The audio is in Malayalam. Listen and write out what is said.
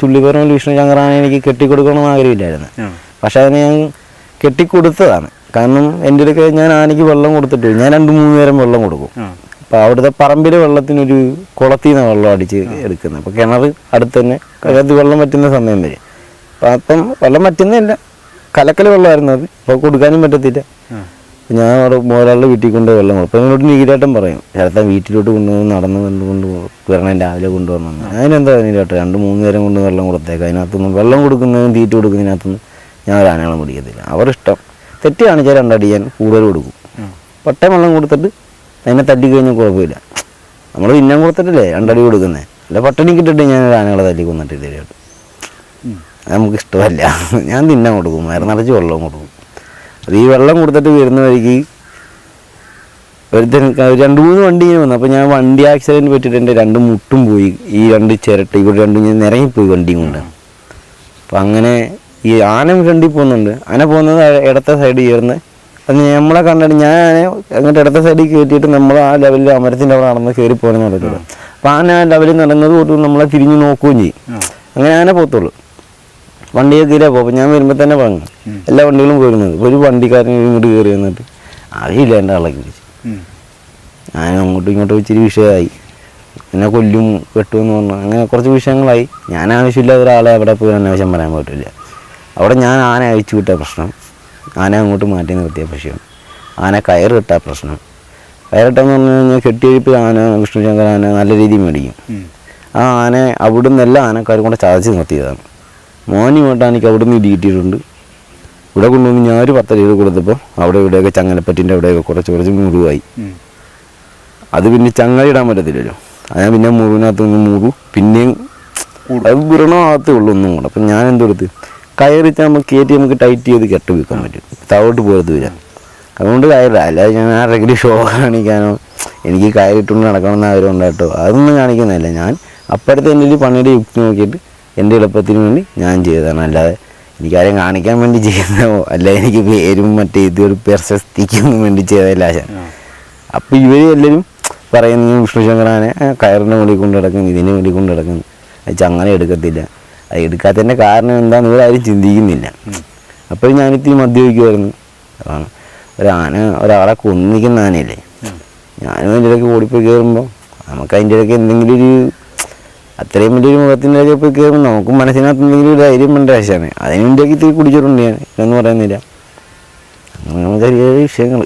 ചുള്ളിപ്പറമ്പിൽ വിഷ്ണു ശങ്കറാനെ എനിക്ക് കെട്ടിക്കൊടുക്കണമെന്ന് ആഗ്രഹമില്ലായിരുന്നു. പക്ഷെ അതിന് ഞാൻ കെട്ടിക്കൊടുത്തതാണ്. കാരണം എന്റെ അടുക്ക ഞാൻ ആനയ്ക്ക് വെള്ളം കൊടുത്തിട്ട് ഞാൻ രണ്ട് മൂന്ന് നേരം വെള്ളം കൊടുക്കും. അപ്പോൾ അവിടുത്തെ പറമ്പിലെ വെള്ളത്തിനൊരു കുളത്തിൽ നിന്ന് വെള്ളം അടിച്ച് എടുക്കുന്നത്. അപ്പോൾ കിണർ അടുത്ത് തന്നെ അതിനകത്ത് വെള്ളം പറ്റുന്ന സമയം വരെ. അപ്പം അപ്പം വെള്ളം പറ്റുന്നില്ല കലക്കൽ വെള്ളമായിരുന്നു അത്. അപ്പോൾ കൊടുക്കാനും പറ്റത്തില്ല. ഞാൻ അവിടെ മോരാളുടെ വീട്ടിൽ കൊണ്ട് വെള്ളം കൊടുക്കും എന്നോട് നീരാട്ടം പറയും. ചേർത്താൻ വീട്ടിലോട്ട് കൊണ്ടുവന്ന് നടന്ന് കൊണ്ട് കൊണ്ട് വരണം രാവിലെ കൊണ്ടുവരണം അതിനെന്താ നീരാട്ടം? രണ്ട് മൂന്ന് നേരം കൊണ്ട് വെള്ളം കൊടുത്തേക്കാം. അതിനകത്തൊന്നും വെള്ളം കൊടുക്കുന്നതും തീറ്റ കൊടുക്കുന്നതിനകത്തൊന്നും ഞാൻ ഒരു ആനകളും പിടിക്കത്തില്ല. അവരിഷ്ടം. തെറ്റ് കാണിച്ചാൽ രണ്ടടി ഞാൻ കൂടുതൽ കൊടുക്കും. പട്ടയം വെള്ളം കൊടുത്തിട്ട് അതിനെ തട്ടി കഴിഞ്ഞാൽ കുഴപ്പമില്ല. നമ്മൾ തിന്നാൻ കൊടുത്തിട്ടല്ലേ? രണ്ടടി കൊടുക്കുന്നത് അല്ല പട്ടണി കിട്ടിട്ട് ഞാൻ ഒരു ആനകളെ തല്ലി കൊന്നിട്ടില്ല അത് നമുക്ക് ഇഷ്ടമല്ല ഞാൻ തിന്നാൻ കൊടുക്കും. മരുന്നടച്ച് വെള്ളവും വെള്ളം കൊടുക്കും. അത് ഈ വെള്ളം കൊടുത്തിട്ട് വരുന്ന വഴിക്ക് ഒരുത്തൻ രണ്ട് മൂന്ന് വണ്ടി ഇങ്ങനെ വന്നു. അപ്പോൾ ഞാൻ വണ്ടി ആക്സിഡന്റ് പറ്റിയിട്ട് എന്റെ രണ്ട് മുട്ടും പോയി. ഈ രണ്ട് ചിരട്ട ഇവിടെ രണ്ടും ഞാൻ നിറങ്ങിപ്പോയി വണ്ടിയും കൊണ്ട്. അപ്പം അങ്ങനെ ഈ ആന ഫ്രണ്ടിൽ പോകുന്നുണ്ട്. ആന പോകുന്നത് ഇടത്തെ സൈഡിൽ ചേർന്ന് അത് നമ്മളെ കണ്ടിട്ട് ഞാൻ ആനെ അങ്ങോട്ട് ഇടത്തെ സൈഡിൽ കയറ്റിയിട്ട് നമ്മൾ ആ ലെവലിൽ അമരത്തിന്റെ അവിടെ നടന്ന് കയറി പോകണം നടക്കുന്നത് അപ്പോൾ ആന ആ ലെവലിൽ നടന്നത് കൊണ്ട് നമ്മളെ തിരിഞ്ഞ് നോക്കുകയും ചെയ്യും. അങ്ങനെ ആന പോകത്തുള്ളൂ. വണ്ടിയൊക്കെ കയറിയാൽ പോകും ഞാൻ വരുമ്പോൾ തന്നെ വാങ്ങും എല്ലാ വണ്ടികളും പോയിരുന്നത്. ഒരു വണ്ടിക്കാരൻ ഇങ്ങോട്ട് കയറി വന്നിട്ട് അറിയില്ല എന്റെ ആളെ വിളിച്ചു ഞാൻ അങ്ങോട്ടും ഇങ്ങോട്ടും ഇച്ചിരി വിഷയമായി. എന്നെ കൊല്ലും വെട്ടുമെന്ന് പറഞ്ഞു. അങ്ങനെ കുറച്ച് വിഷയങ്ങളായി. ഞാൻ ആവശ്യമില്ലാത്ത ഒരാളെ അവിടെ പോയി അന്വേഷണം പറയാൻ പറ്റില്ല. അവിടെ ഞാൻ ആന അയച്ചു വിട്ട പ്രശ്നം. ആന അങ്ങോട്ട് മാറ്റി നിർത്തിയ പ്രശ്നം. ആന കയറ് കിട്ട പ്രശ്നം. കയറിട്ടെന്ന് പറഞ്ഞു കഴിഞ്ഞാൽ കെട്ടിയഴിപ്പ് ആന വിഷ്ണുശങ്കർ ആന നല്ല രീതിയിൽ മേടിക്കും. ആ ആന അവിടുന്ന് എല്ലാ ആനക്കാരും കൂടെ ചതച്ച് നിർത്തിയതാണ്. മോനുമായിട്ട് എനിക്ക് അവിടെ നിന്ന് കിട്ടിയിട്ടുണ്ട്. ഇവിടെ കൊണ്ടുവന്ന് ഞാൻ ഒരു പത്ത് രൂപ കൊടുത്തപ്പോൾ അവിടെ ഇവിടെയൊക്കെ ചങ്ങലപ്പറ്റിന്റെ അവിടെയൊക്കെ കുറച്ച് കുറച്ച് മുറിവായി അത് പിന്നെ ചങ്ങല ഇടാൻ പറ്റത്തില്ലല്ലോ. അത് ഞാൻ പിന്നെ മുറിവിനകത്ത് നിന്ന് മുറു പിന്നെയും അത് വിറണമാകത്തേ ഉള്ളൂ ഒന്നും കൂടെ. അപ്പം ഞാൻ എന്തെടുത്ത് കയറിച്ച് നമുക്ക് കയറ്റി നമുക്ക് ടൈറ്റ് ചെയ്ത് കെട്ട് വെക്കാൻ പറ്റും. താഴോട്ട് പോയത് വരാം. അതുകൊണ്ട് കയറില്ല. അല്ലാതെ ഞാൻ ആരെങ്കിലും ഷോ കാണിക്കാനോ എനിക്ക് കയറിട്ടുകൊണ്ട് നടക്കണമെന്ന് ആഗ്രഹം ഉണ്ടായിട്ടോ അതൊന്നും കാണിക്കുന്നില്ല ഞാൻ അപ്പോഴത്തെ എന്റെ ഒരു പണിയുടെ യുക്തി നോക്കിയിട്ട് എന്റെ എളുപ്പത്തിന് വേണ്ടി ഞാൻ ചെയ്തതാണ്. അല്ലാതെ എനിക്കാരെയും കാണിക്കാൻ വേണ്ടി ചെയ്യുന്നതോ അല്ല എനിക്ക് പേരും മറ്റേ ഇതൊരു പ്രശസ്തിക്കും വേണ്ടി ചെയ്തതല്ല. ആശാൻ അപ്പോൾ ഇവർ എല്ലാവരും പറയുന്നു വിഷ്ണുശങ്കറാനെ കയറിന് വേണ്ടി കൊണ്ട് കിടക്കുന്നു ഇതിന് വേണ്ടി കൊണ്ട് കിടക്കുന്നു അത് അങ്ങനെ എടുക്കത്തില്ല. അത് എടുക്കാത്തതിന്റെ കാരണം എന്താണെന്ന് ഇവരാരും ചിന്തിക്കുന്നില്ല. അപ്പോൾ ഞാനിത്തിരി മദ്യപിക്കുമായിരുന്നു അതാണ്. ഒരാന ഒരാളെ കൊന്നിക്കുന്ന ആനയല്ലേ? ഞാനും അതിന്റെ ഇടയ്ക്ക് ഓടിപ്പോയി കയറുമ്പോൾ നമുക്ക് അതിന്റെ ഇടയ്ക്ക് എന്തെങ്കിലും ഒരു അത്രയും വലിയൊരു മുഖത്തിന്റെ പോയി കയറുമ്പോൾ നമുക്ക് മനസ്സിനകത്ത് എന്തെങ്കിലും ഒരു ധൈര്യം വേണ്ട ആവശ്യമാണ്. അതിനുണ്ടെങ്കിൽ ഇത്തിരി കുടിച്ചിട്ടുണ്ട് ഞാൻ എന്ന് പറയുന്നില്ല. അങ്ങനെ ചെറിയ ചെറിയ വിഷയങ്ങൾ